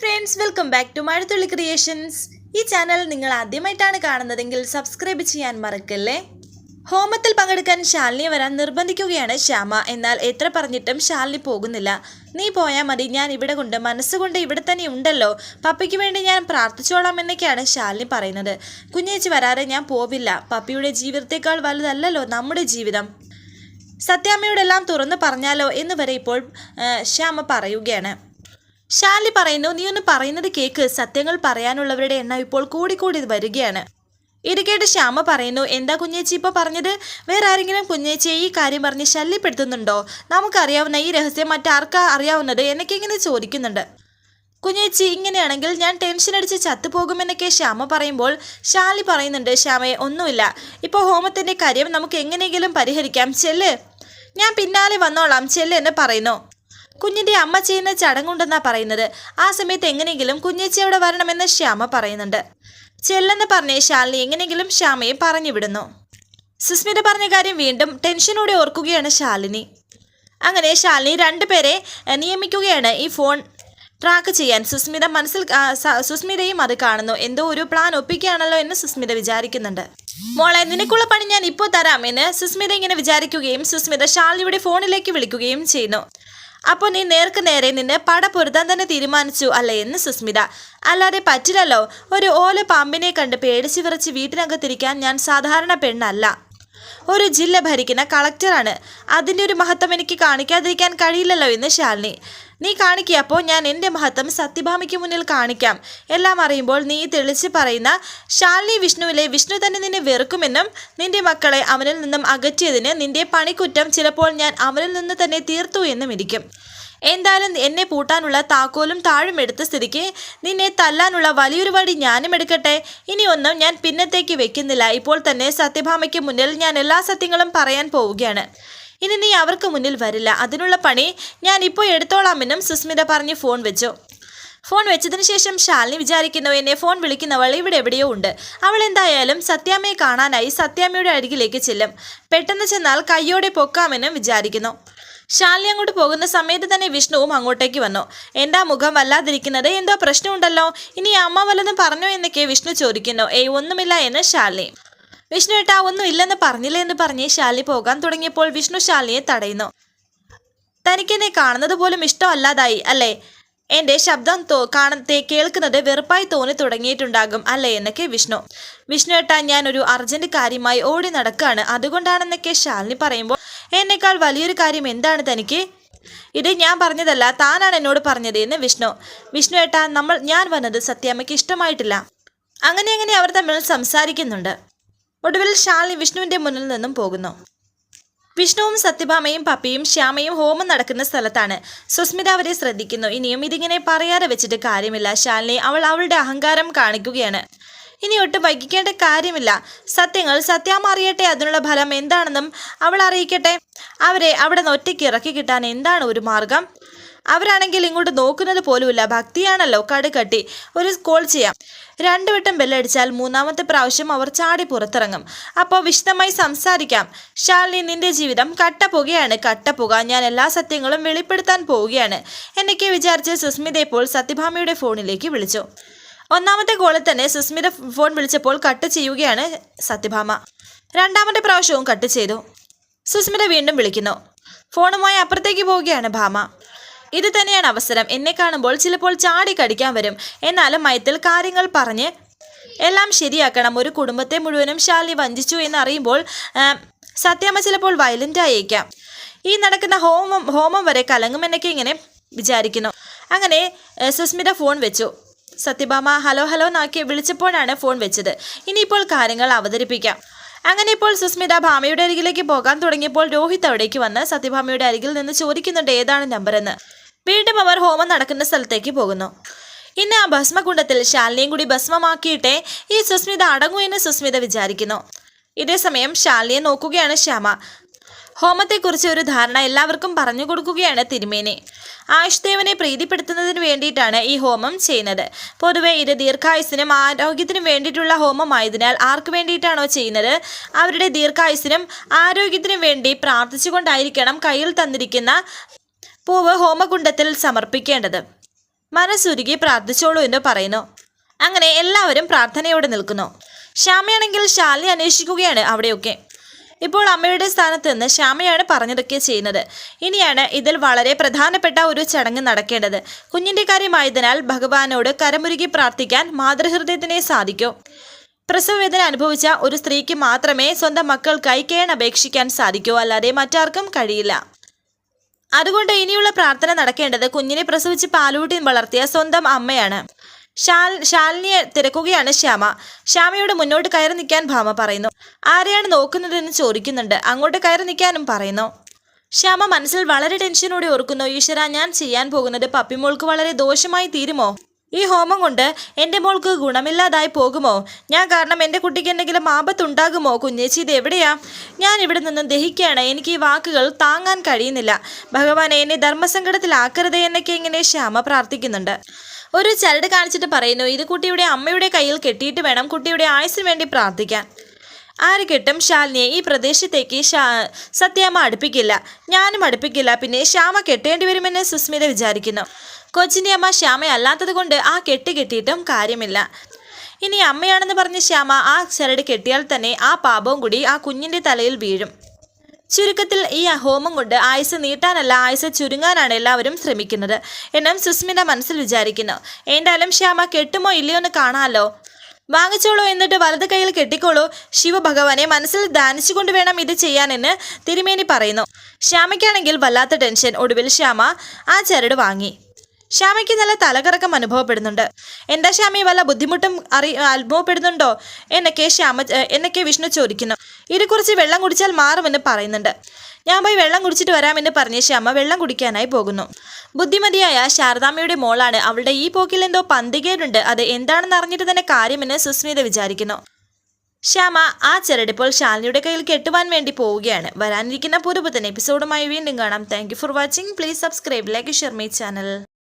Friends welcome back to Mazhathulli creations ഈ channel നിങ്ങൾ ആദ്യമായിട്ടാണ് കാണുന്നതെങ്കിൽ സബ്സ്ക്രൈബ് ചെയ്യാൻ മറക്കല്ലേ? ഹോമത്തിൽ പങ്കെടുക്കാൻ ശാലിനി വരാൻ നിർബന്ധിക്കുകയാണ് ശ്യാമ. എന്നാൽ എത്ര പറഞ്ഞിട്ടും ശാലിനി പോകുന്നില്ല. നീ പോയാൽ മതി ഞാൻ ഇവിടെ കൊണ്ട് മനസ്സുകൊണ്ട് ഇവിടെ തന്നെ ഉണ്ടല്ലോ. പപ്പിക്ക് വേണ്ടി ഞാൻ പ്രാർത്ഥിച്ചോളാം എന്നൊക്കെയാണ് ശാലിനി പറയുന്നത്. കുഞ്ഞേച്ചി വരാതെ ഞാൻ പോവില്ല. പപ്പിയുടെ ജീവിതത്തെക്കാൾ വലുതല്ലല്ലോ നമ്മുടെ ജീവിതം. സത്യാമ്മയോടെല്ലാം തുറന്നു പറഞ്ഞാലോ എന്ന് വരെ ഇപ്പോൾ ശ്യാമ പറയുകയാണ്. ശാലി പറയുന്നു നീ ഒന്ന് പറയുന്നത് കേക്ക് സത്യങ്ങൾ പറയാനുള്ളവരുടെ എണ്ണം ഇപ്പോൾ കൂടിക്കൂടി വരികയാണ്. ഇരിക്കേട്ട് കേട്ട് ശ്യാമ പറയുന്നു എന്താ കുഞ്ഞേച്ചി ഇപ്പോൾ പറഞ്ഞത്? വേറെ ആരെങ്കിലും കുഞ്ഞേച്ചിയെ ഈ കാര്യം പറഞ്ഞ് ശല്യപ്പെടുത്തുന്നുണ്ടോ? നമുക്കറിയാവുന്ന ഈ രഹസ്യം മറ്റാർക്കാ അറിയാവുന്നത്? എന്നൊക്കെ ഇങ്ങനെ ചോദിക്കുന്നുണ്ട്. കുഞ്ഞേച്ചി ഇങ്ങനെയാണെങ്കിൽ ഞാൻ ടെൻഷൻ അടിച്ച് ചത്തുപോകുമെന്നൊക്കെ ശ്യാമ പറയുമ്പോൾ ശാലി പറയുന്നുണ്ട് ശ്യാമയെ ഒന്നുമില്ല. ഇപ്പോൾ ഹോമത്തിന്റെ കാര്യം നമുക്ക് എങ്ങനെയെങ്കിലും പരിഹരിക്കാം ചെല്ല്. ഞാൻ പിന്നാലെ വന്നോളാം ചെല്ല് എന്ന് പറയുന്നു. കുഞ്ഞിന്റെ അമ്മ ചെയ്യുന്ന ചടങ്ങുണ്ടെന്നാ പറയുന്നത്. ആ സമയത്ത് എങ്ങനെയെങ്കിലും കുഞ്ഞേച്ചി അവിടെ വരണമെന്ന് ശ്യാമ പറയുന്നുണ്ട്. ചെല്ലെന്ന് പറഞ്ഞ് ശാലിനി എങ്ങനെയെങ്കിലും ശ്യാമയെ പറഞ്ഞു വിടുന്നു സുസ്മിത പറഞ്ഞ കാര്യം വീണ്ടും ടെൻഷനോടെ ഓർക്കുകയാണ് ശാലിനി. അങ്ങനെ ശാലിനി രണ്ടുപേരെ നിയമിക്കുകയാണ് ഈ ഫോൺ ട്രാക്ക് ചെയ്യാൻ. സുസ്മിത മനസ്സിൽ സുസ്മിതയും അത് കാണുന്നു. എന്തോ ഒരു പ്ലാൻ ഒപ്പിക്കുകയാണല്ലോ എന്ന് സുസ്മിത വിചാരിക്കുന്നുണ്ട്. മോളെ നിനക്കുള്ള പണി ഞാൻ ഇപ്പോൾ തരാം എന്ന് സുസ്മിത ഇങ്ങനെ വിചാരിക്കുകയും സുസ്മിത ശാലിനിയുടെ ഫോണിലേക്ക് വിളിക്കുകയും ചെയ്യുന്നു. അപ്പോൾ നീ നേർക്ക് നേരെ നിന്നെ പട പൊരുതാൻ തന്നെ തീരുമാനിച്ചു അല്ലേ എന്ന് സുസ്മിത. അല്ലാതെ പറ്റില്ലല്ലോ. ഒരു ഓല പാമ്പിനെ കണ്ട് പേടിച്ചു വിറച്ച് വീട്ടിനകത്തിരിക്കാൻ ഞാൻ സാധാരണ പെണ്ണല്ല. ഒരു ജില്ല ഭരിക്കുന്ന കളക്ടറാണ്. അതിന്റെ ഒരു മഹത്വം എനിക്ക് കാണിക്കാതിരിക്കാൻ കഴിയില്ലല്ലോ എന്ന് ശാലിനി. നീ കാണിക്കുക അപ്പോൾ ഞാൻ എന്റെ മഹത്വം സത്യഭാമയ്ക്ക് മുന്നിൽ കാണിക്കാം. എല്ലാം അറിയുമ്പോൾ നീ തെളിച്ച് പറയുന്ന ശാലിനി വിഷ്ണുവിലെ വിഷ്ണു തന്നെ നിന്നെ വെറുക്കുമെന്നും നിന്റെ മക്കളെ അവനിൽ നിന്നും അകറ്റിയതിന് നിന്റെ പണിക്കുറ്റം ചിലപ്പോൾ ഞാൻ അവനിൽ നിന്ന് തന്നെ തീർത്തു എന്നും ഇരിക്കും എന്തായാലും എന്നെ പൂട്ടാനുള്ള താക്കോലും താഴും എടുത്ത സ്ഥിതിക്ക് നിന്നെ തല്ലാനുള്ള വലിയൊരു വടി ഞാനും എടുക്കട്ടെ. ഇനിയൊന്നും ഞാൻ പിന്നത്തേക്ക് വെക്കുന്നില്ല. ഇപ്പോൾ തന്നെ സത്യഭാമയ്ക്ക് മുന്നിൽ ഞാൻ എല്ലാ സത്യങ്ങളും പറയാൻ പോവുകയാണ്. ഇനി നീ അവർക്ക് മുന്നിൽ വരില്ല. അതിനുള്ള പണി ഞാൻ ഇപ്പോൾ എടുത്തോളാമെന്നും സുസ്മിത പറഞ്ഞ് ഫോൺ വെച്ചു. ഫോൺ വെച്ചതിന് ശേഷം ശാലിനി വിചാരിക്കുന്നു എന്നെ ഫോൺ വിളിക്കുന്നവൾ ഇവിടെ എവിടെയോ ഉണ്ട്. അവൾ എന്തായാലും സത്യാമ്മയെ കാണാനായി സത്യാമ്മയുടെ അരികിലേക്ക് ചെല്ലും. പെട്ടെന്ന് ചെന്നാൽ കയ്യോടെ പൊക്കാമെന്നും വിചാരിക്കുന്നു. ശാലിനി അങ്ങോട്ട് പോകുന്ന സമയത്ത് തന്നെ വിഷ്ണുവും അങ്ങോട്ടേക്ക് വന്നു. എന്താ മുഖം വല്ലാതിരിക്കുന്നത്? എന്തോ പ്രശ്നമുണ്ടല്ലോ? ഇനി അമ്മ വല്ലതും പറഞ്ഞോ എന്നൊക്കെ വിഷ്ണു ചോദിക്കുന്നു. ഏയ് ഒന്നുമില്ല എന്ന് ശാലിനി. വിഷ്ണു ഏട്ടാ ഒന്നും ഇല്ലെന്ന് പറഞ്ഞില്ല എന്ന് പറഞ്ഞ് ശാലി പോകാൻ തുടങ്ങിയപ്പോൾ വിഷ്ണു ശാലിനിയെ തടയുന്നു. തനിക്കെന്നെ കാണുന്നത് പോലും ഇഷ്ടമല്ലാതായി അല്ലേ? എന്റെ ശബ്ദം തോ കാണത്തെ കേൾക്കുന്നത് വെറുപ്പായി തോന്നി തുടങ്ങിയിട്ടുണ്ടാകും അല്ലേ എന്നൊക്കെ വിഷ്ണു. വിഷ്ണു ഏട്ടാ ഞാൻ ഒരു അർജന്റ് കാര്യമായി ഓടി നടക്കുകയാണ് അതുകൊണ്ടാണെന്നൊക്കെ ശാലിനി പറയുമ്പോൾ എന്നേക്കാൾ വലിയൊരു കാര്യം എന്താണ് തനിക്ക്? ഇത് ഞാൻ പറഞ്ഞതല്ല താനാണ് എന്നോട് പറഞ്ഞത് എന്ന് വിഷ്ണു. വിഷ്ണു ഏട്ടാ നമ്മൾ ഞാൻ വന്നത് സത്യാമ്മയ്ക്ക് ഇഷ്ടമായിട്ടില്ല. അങ്ങനെ അങ്ങനെ അവർ തമ്മിൽ സംസാരിക്കുന്നുണ്ട്. ഒടുവിൽ ശാലിനി വിഷ്ണുവിന്റെ മുന്നിൽ നിന്നും പോകുന്നു. വിഷ്ണുവും സത്യഭാമയും പപ്പിയും ശ്യാമയും ഹോമം നടക്കുന്ന സ്ഥലത്താണ്. സുസ്മിത അവരെ ശ്രദ്ധിക്കുന്നു. ഇനിയും ഇതിങ്ങനെ പറയാതെ വെച്ചിട്ട് കാര്യമില്ല. ശാലിനി അവൾ അവളുടെ അഹങ്കാരം കാണിക്കുകയാണ്. ഇനി ഒട്ടും വൈകിക്കേണ്ട കാര്യമില്ല. സത്യങ്ങൾ സത്യാമറിയട്ടെ അതിനുള്ള ഫലം എന്താണെന്നും അവൾ അറിയിക്കട്ടെ. അവരെ അവിടെ നിന്ന് ഒറ്റയ്ക്ക് ഇറക്കി കിട്ടാൻ എന്താണ് ഒരു മാർഗം? അവരാണെങ്കിൽ ഇങ്ങോട്ട് നോക്കുന്നത് പോലുമില്ല. ഭക്തിയാണല്ലോ കടുകട്ടി ഒരു കോൾ ചെയ്യാം. രണ്ടു വട്ടം ബെല്ലടിച്ചാൽ മൂന്നാമത്തെ പ്രാവശ്യം അവർ ചാടി പുറത്തിറങ്ങും. അപ്പോൾ വിശദമായി സംസാരിക്കാം. ശാലിനി നിന്റെ ജീവിതം കട്ടപ്പുകയാണ്. കട്ടപ്പുക. ഞാൻ എല്ലാ സത്യങ്ങളും വെളിപ്പെടുത്താൻ പോവുകയാണ്. എന്നൊക്കെ വിചാരിച്ച് സുസ്മിത ഇപ്പോൾ സത്യഭാമയുടെ ഫോണിലേക്ക് വിളിച്ചു. ഒന്നാമത്തെ കോളിൽ തന്നെ സുസ്മിത ഫോൺ വിളിച്ചപ്പോൾ കട്ട് ചെയ്യുകയാണ് സത്യഭാമ. രണ്ടാമത്തെ പ്രാവശ്യവും കട്ട് ചെയ്തു. സുസ്മിത വീണ്ടും വിളിക്കുന്നു. ഫോണുമായി അപ്പുറത്തേക്ക് പോവുകയാണ് ഭാമ. ഇത് തന്നെയാണ് അവസരം. എന്നെ കാണുമ്പോൾ ചിലപ്പോൾ ചാടി കടിക്കാൻ വരും. എന്നാലും മയത്തിൽ കാര്യങ്ങൾ പറഞ്ഞ് എല്ലാം ശരിയാക്കണം. ഒരു കുടുംബത്തെ മുഴുവനും ശാലിനി വഞ്ചിച്ചു എന്നറിയുമ്പോൾ സത്യാമ്മ ചിലപ്പോൾ വയലന്റ് ആയേക്കാം. ഈ നടക്കുന്ന ഹോമം ഹോമം വരെ കലങ്ങുമെന്നൊക്കെ ഇങ്ങനെ വിചാരിക്കുന്നു. അങ്ങനെ സുസ്മിത ഫോൺ വെച്ചു. സത്യഭാമ ഹലോ ഹലോ എന്നാക്കി വിളിച്ചപ്പോഴാണ് ഫോൺ വെച്ചത്. ഇനിയിപ്പോൾ കാര്യങ്ങൾ അവതരിപ്പിക്കാം. അങ്ങനെ ഇപ്പോൾ സുസ്മിത ഭാമയുടെ അരികിലേക്ക് പോകാൻ തുടങ്ങിയപ്പോൾ രോഹിത് അവിടേക്ക് വന്ന് സത്യഭാമയുടെ അരികിൽ നിന്ന് ചോദിക്കുന്നുണ്ട് ഏതാണ് നമ്പറെന്ന് വീണ്ടും അവർ ഹോമം നടക്കുന്ന സ്ഥലത്തേക്ക് പോകുന്നു. ഇന്ന് ആ ഭസ്മകുണ്ടത്തിൽ ശാലിനിയും കൂടി ഭസ്മമാക്കിയിട്ടേ ഈ സുസ്മിത അടങ്ങൂ എന്ന് സുസ്മിത വിചാരിക്കുന്നു. ഇതേസമയം ശാലിനിയെ നോക്കുകയാണ് ശ്യാമ. ഹോമത്തെക്കുറിച്ച് ഒരു ധാരണ എല്ലാവർക്കും പറഞ്ഞു കൊടുക്കുകയാണ് തിരുമേനി. ആയുഷ്ദേവനെ പ്രീതിപ്പെടുത്തുന്നതിന് വേണ്ടിയിട്ടാണ് ഈ ഹോമം ചെയ്യുന്നത്. പൊതുവെ ഇത് ദീർഘായുസിനും ആരോഗ്യത്തിനും വേണ്ടിയിട്ടുള്ള ഹോമമായതിനാൽ ആർക്ക് വേണ്ടിയിട്ടാണോ ചെയ്യുന്നത്? അവരുടെ ദീർഘായുസിനും ആരോഗ്യത്തിനും വേണ്ടി പ്രാർത്ഥിച്ചുകൊണ്ടായിരിക്കണം കയ്യിൽ തന്നിരിക്കുന്ന പൂവ് ഹോമകുണ്ടത്തിൽ സമർപ്പിക്കേണ്ടത്. മനസ്സുരുകി പ്രാർത്ഥിച്ചോളൂ എന്ന് പറയുന്നു. അങ്ങനെ എല്ലാവരും പ്രാർത്ഥനയോടെ നിൽക്കുന്നു. ശ്യാമയാണെങ്കിൽ ശാലി അന്വേഷിക്കുകയാണ് അവിടെയൊക്കെ. ഇപ്പോൾ അമ്മയുടെ സ്ഥാനത്ത് നിന്ന് ശ്യാമയാണ് പറഞ്ഞതൊക്കെ ചെയ്യുന്നത്. ഇനിയാണ് ഇതിൽ വളരെ പ്രധാനപ്പെട്ട ഒരു ചടങ്ങ് നടക്കേണ്ടത്. കുഞ്ഞിന്റെ കാര്യമായതിനാൽ ഭഗവാനോട് കരമുരുകി പ്രാർത്ഥിക്കാൻ മാതൃഹൃദയത്തിനെ സാധിക്കൂ. പ്രസവവേദന അനുഭവിച്ച ഒരു സ്ത്രീക്ക് മാത്രമേ സ്വന്തം മക്കൾക്കായി കേൺ അപേക്ഷിക്കാൻ സാധിക്കൂ. അല്ലാതെ മറ്റാർക്കും കഴിയില്ല. അതുകൊണ്ട് ഇനിയുള്ള പ്രാർത്ഥന നടക്കേണ്ടത് കുഞ്ഞിനെ പ്രസവിച്ച് പാലൂട്ടി വളർത്തിയ സ്വന്തം അമ്മയാണ്. ശാൽ ശാലിനിയെ തിരക്കുകയാണ് ശ്യാമ. ശ്യാമയോട് മുന്നോട്ട് കയറി നിൽക്കാൻ ഭാമ പറയുന്നു. ആരെയാണ് നോക്കുന്നതെന്ന് ചോദിക്കുന്നുണ്ട്. അങ്ങോട്ട് കയറി നിൽക്കാനും പറയുന്നു. ശ്യാമ മനസ്സിൽ വളരെ ടെൻഷനോടെ ഓർക്കുന്നു. ഈശ്വര ഞാൻ ചെയ്യാൻ പോകുന്നത് പപ്പിമോൾക്ക് വളരെ ദോഷമായി തീരുമോ? ഈ ഹോമം കൊണ്ട് എന്റെ മോൾക്ക് ഗുണമില്ലാതായി പോകുമോ? ഞാൻ കാരണം എന്റെ കുട്ടിക്ക് എന്തെങ്കിലും ആപത്തുണ്ടാകുമോ? കുഞ്ഞേച്ചി ഇത് എവിടെയാ? ഞാൻ ഇവിടെ നിന്ന് ദഹിക്കുകയാണ്. എനിക്ക് ഈ വാക്കുകൾ താങ്ങാൻ കഴിയുന്നില്ല. ഭഗവാൻ എന്നെ ധർമ്മസങ്കടത്തിലാക്കരുത് എന്നൊക്കെ ഇങ്ങനെ ശ്യാമ പ്രാർത്ഥിക്കുന്നുണ്ട്. ഒരു ചരട് കാണിച്ചിട്ട് പറയുന്നു ഇത് കുട്ടിയുടെ അമ്മയുടെ കയ്യിൽ കെട്ടിയിട്ട് വേണം കുട്ടിയുടെ ആയുസിന് വേണ്ടി പ്രാർത്ഥിക്കാൻ. ആര് കെട്ടും? ശാലിനിയെ. ഈ പ്രദേശത്തേക്ക് സത്യാമ്മ അടുപ്പിക്കില്ല. ഞാനും അടുപ്പിക്കില്ല. പിന്നെ ശ്യാമ കെട്ടേണ്ടി വരുമെന്ന് സുസ്മിത വിചാരിക്കുന്നു. കൊച്ചിന്റെ അമ്മ ശ്യാമ അല്ലാത്തത് കൊണ്ട് ആ കെട്ടി കെട്ടിയിട്ടും കാര്യമില്ല. ഇനി അമ്മയാണെന്ന് പറഞ്ഞ ശ്യാമ ആ ചരട് കെട്ടിയാൽ തന്നെ ആ പാപവും കൂടി ആ കുഞ്ഞിന്റെ തലയിൽ വീഴും. ചുരുക്കത്തിൽ ഈ ഹോമം കൊണ്ട് ആയുസ് നീട്ടാനല്ല ആയുസ് ചുരുങ്ങാനാണ് എല്ലാവരും ശ്രമിക്കുന്നത്. എന്നും സുസ്മിത മനസ്സിൽ വിചാരിക്കുന്നു. എന്തായാലും ശ്യാമ കെട്ടുമോ ഇല്ലയോ എന്ന് കാണാമല്ലോ വാങ്ങിച്ചോളൂ എന്നിട്ട് വലത് കൈയിൽ കെട്ടിക്കോളൂ. ശിവഭഗവാനെ മനസ്സിൽ ധ്യാനിച്ചുകൊണ്ട് വേണം ഇത് ചെയ്യാനെന്ന് തിരുമേനി പറയുന്നു. ശ്യാമയ്ക്കാണെങ്കിൽ വല്ലാത്ത ടെൻഷൻ. ഒടുവിൽ ശ്യാമ ആ ചരട് വാങ്ങി. ശ്യാമയ്ക്ക് നല്ല തലകറക്കം അനുഭവപ്പെടുന്നുണ്ട്. എന്താ ശ്യാമി വല്ല ബുദ്ധിമുട്ടും അറി അനുഭവപ്പെടുന്നുണ്ടോ? എന്നൊക്കെ ശ്യാമ എന്നൊക്കെ വിഷ്ണു ചോദിക്കുന്നു. ഇത് കുറച്ച് വെള്ളം കുടിച്ചാൽ മാറുമെന്ന് പറയുന്നുണ്ട്. ഞാൻ പോയി വെള്ളം കുടിച്ചിട്ട് വരാമെന്ന് പറഞ്ഞ് ശ്യാമ വെള്ളം കുടിക്കാനായി പോകുന്നു. ബുദ്ധിമതിയായ ശാരദാമ്മയുടെ മോളാണ് അവളുടെ ഈ പോക്കിൽ എന്തോ പന്തികേടുണ്ട്. അത് എന്താണെന്ന് അറിഞ്ഞിട്ട് തന്നെ കാര്യമെന്ന് സുസ്മിത വിചാരിക്കുന്നു. ശ്യാമ ആ ചരടിപ്പോൾ ശാലിനിയുടെ കയ്യിൽ കെട്ടുവാൻ വേണ്ടി പോവുകയാണ്. വരാനിരിക്കുന്ന പുതുപുത്തൻ എപ്പിസോഡുമായി വീണ്ടും കാണാം. Thank for watching please subscribe like share my channel